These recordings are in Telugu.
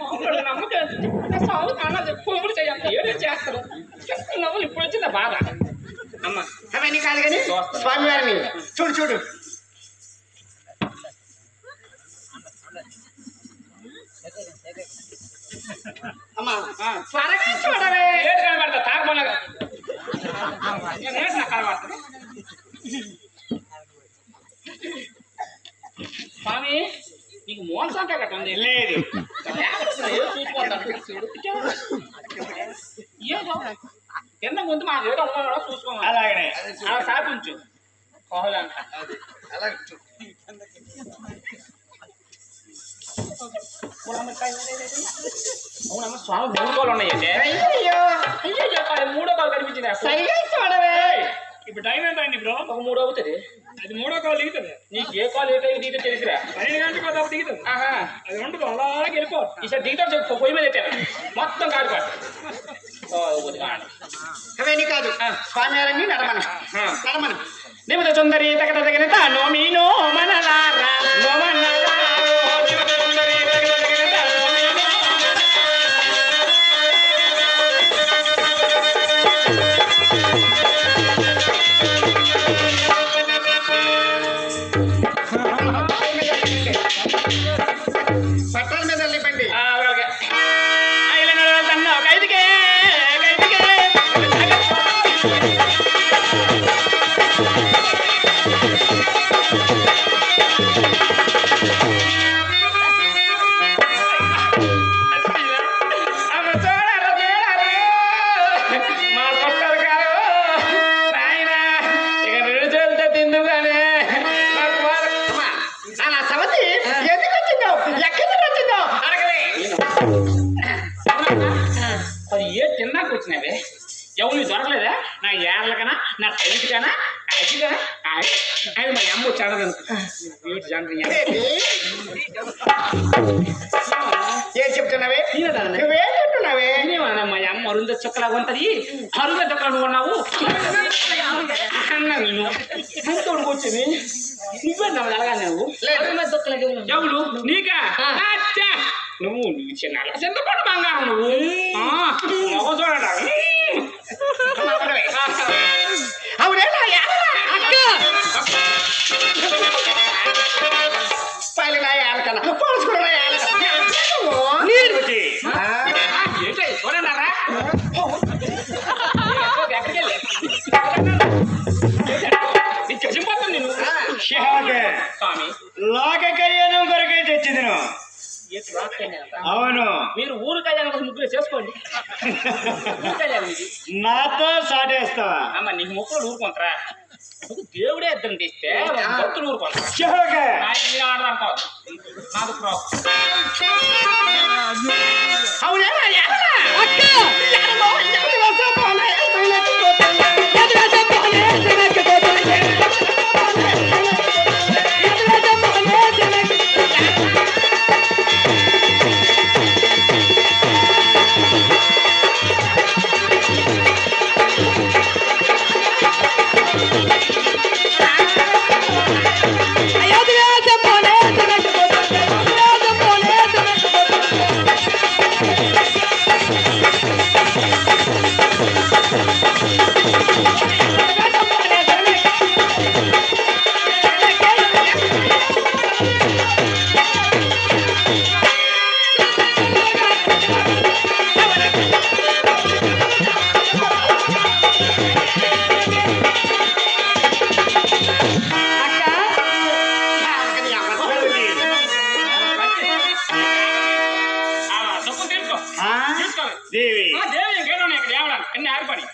పాములు నమ్మకం. సాగు కాళ్ళ కొమ్ములు చేయాలి. ఏదో చేస్తారు. నవ్వులు ఇప్పుడు వచ్చిందా బాధ? అమ్మ అవన్నీ కాదు కానీ స్వామి వారిని చూడు చూడు. అమ్మా త్వరగా చూడవే. ఏడు కనబడతా తాగబోలగా నేను ఏడు నాకు కనబడతా. స్వామి నీకు మోహన్ సంఖ్య కట్ట ఉంది. లేదు. ఏదో కింద ముందు మా ఏదో ఉన్నాడో చూసుకోవాలి అలాగనే. అలా సాపించు కోహలంట అవునమ్మ స్వామి మూడు కోళ్ళు ఉన్నాయండి అయ్యో అయ్యో చెప్పాలి మూడో కాలు కనిపించింది ఇప్పుడు టైం ఎంత అయింది బ్రో? ఒక మూడో అవుతుంది. అది మూడో కాల్ దిగుతుంది. నీకు ఏ కాలు ఏ టైం దిగుతుందో తెలిసిరా? పన్నెండు గంటలకు దిగుతుంది. ఆహా. అది ఉండదు అలాగే వెళ్ళిపోతుంది ఈసారి దిగుతాం చెప్పు పొయ్యి మీద పెట్టాను మొత్తం కాదు కాదు అవన్నీ కాదు. స్వామి వారిని నడమన. నడమన. నిమిత సుందరి తగట తగిన నోమీనో మనలారా నోమనలారో. నిమిత వచ్చినవే ఎవరు దొరకలేదా? నా ఏళ్ళకనా? నా టైట్కనా అదిగా అది మా అమ్మ జంట ఏం చెప్తున్నావే? నువ్వేం చెప్తున్నావే మా అమ్మ అరుంద చుక్కలాగా ఉంటది. అరుంద చుక్కలా నువ్వు ఉన్నావు. అన్నా నేను ఎంతోడికి వచ్చింది? నువ్వే నువ్వు. ఎవరు? నీకా. నువ్వు నువ్వు చిన్న చింతపండు బంగారం నువ్వు? చూడడా? అవునే నా ఏళ్ళ అక్క. పైలు నా ఏళ్ళకన్నా పోల్చుకున్న నా నాతో సాటేస్తావా అమ్మ నీకు ముక్కులు ఊరుకుంటారా? దేవుడే ఇద్దరు తీస్తే భక్తులు ఊరుకుంటారు? షహాకే నాకు అవునే? தேவி. தேவி கேட்டவனே என்ன ஏற்பாடு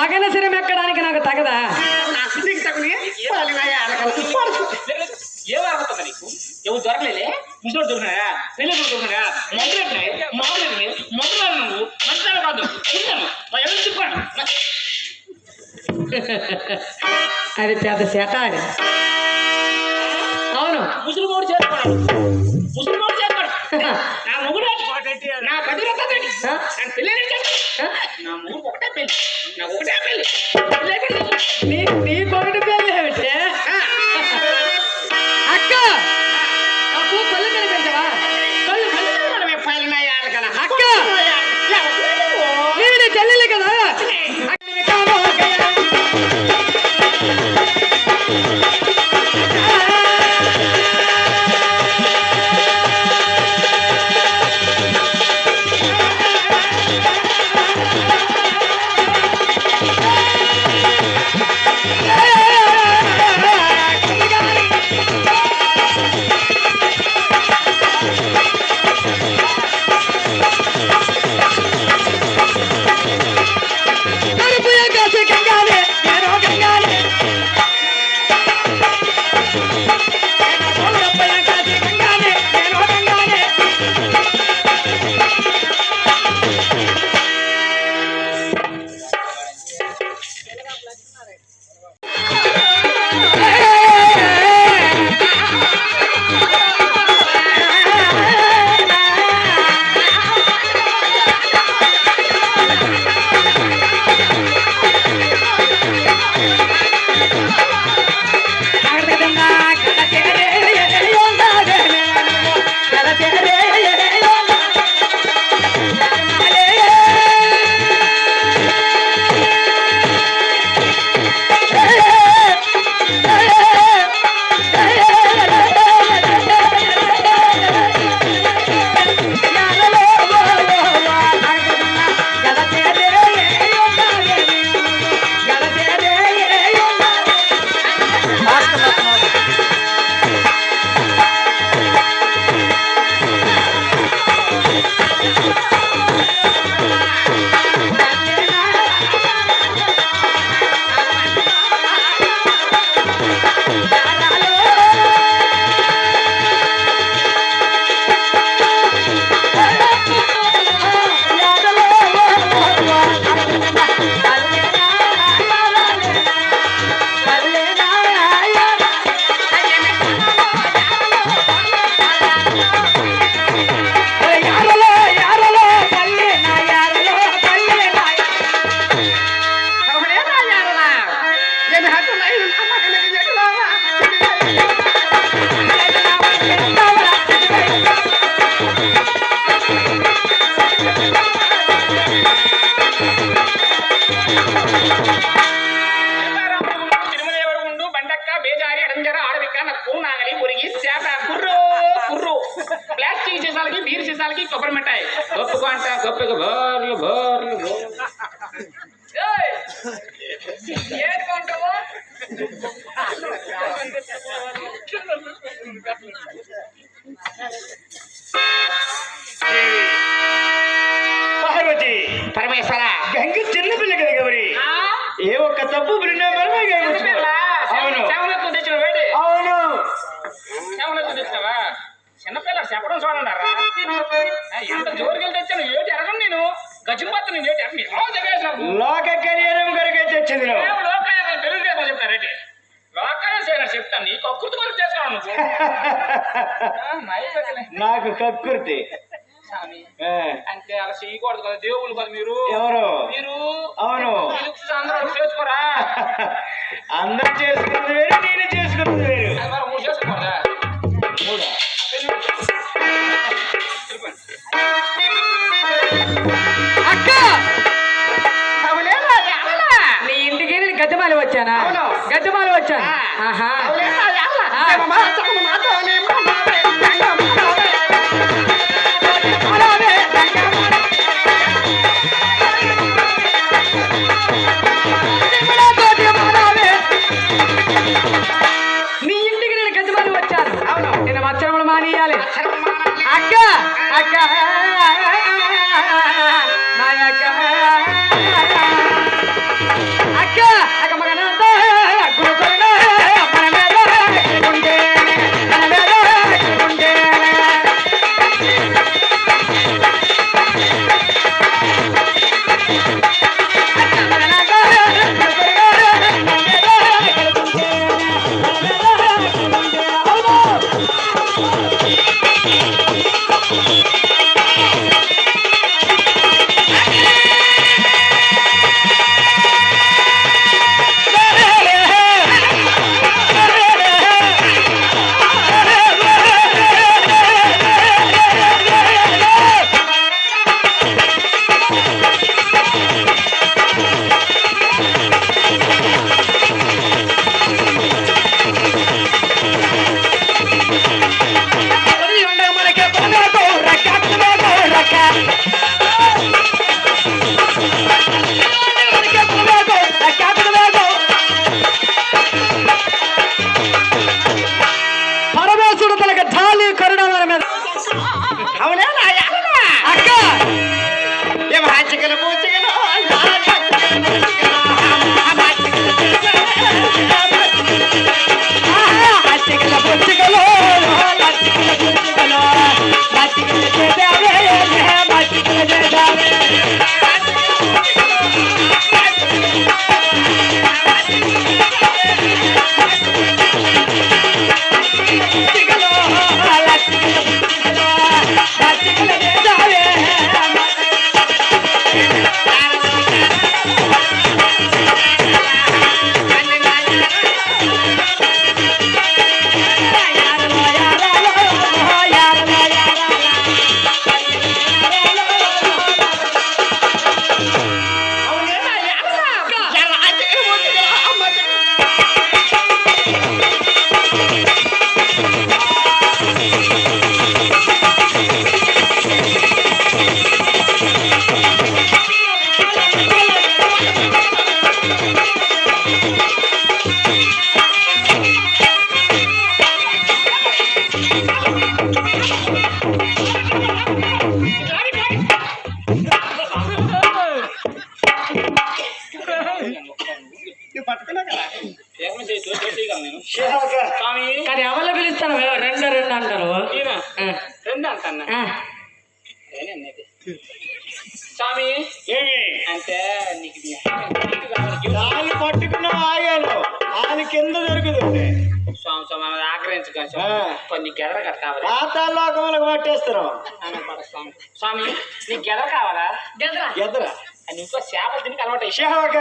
మగన శరం ఎక్కడానికి నాకు తగదా? ఏం అర్హత నీకు? ఎవరు దొరకలేదే? ముసోడు దొరికినారా పెళ్ళి దొరికినారా మొదలెట్టినాయి మామూలు మొదలు నువ్వు. మంచిదాన్ని కాదు. తిన్నాను. మా అది పెద్ద చేత అవును. ముసలి మూడు చేస్తాడు. ముసలి మూడు చేస్తాడు. నా పది రూపాయలు పెట్టి. నా పిల్లలు ఒకటే పెళ్ళి. నీ నీ పెళ్ళి ఏమిటే Hey. నాకు కక్కుర్తి. స్వామి అలా చేయకూడదు కదా దేవుళ్ళు మీరు. ఎవరు? మీరు అవును. అందరూ చేసుకోరా? చేసుకున్నది వేరు నేను చేసుకున్నది వేరు. వచ్చానా అవును. గద్దెమాలి వచ్చాను. ఆహా కొన్ని గెదర కట్ట కావాలి పాతాళలోకములకు పట్టేస్తారు స్వామి. నీకు గెదర కావాలా? గెదరా. ఎదురా అని ఇంకో చేపలు తిని అలవాటు శివక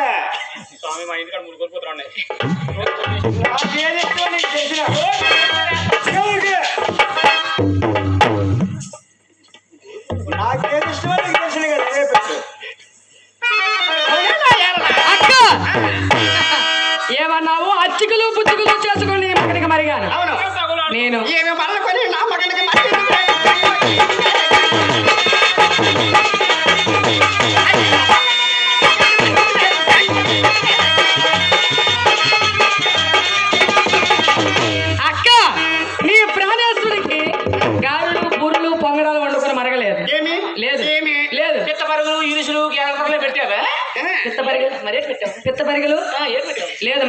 స్వామి మా ఇంటికాడ మూడు కోల్పోతా ఉన్నాయి. నాకేది ఇష్టమో నీకు తెలిసిన కదా ఏమన్నావు? అచ్చికలు పుచ్చుకలు చేసుకొని నేను. ఏమి మరలుకొని నా మగనికి అక్క నీ ప్రాణేశ్వరికి గారులు బుర్రులు పొంగడాలు వండుకొని మరగలేదు. ఏమి? లేదు. ఏమి? లేదు. పిత్త పరుగులు ఇరుసులు గెదరలే పెట్టావా? పిత్త పరిగెలు మరే పెట్టావు? పిత్త పరిగెలు? ఏం పెట్టావు? లేదు.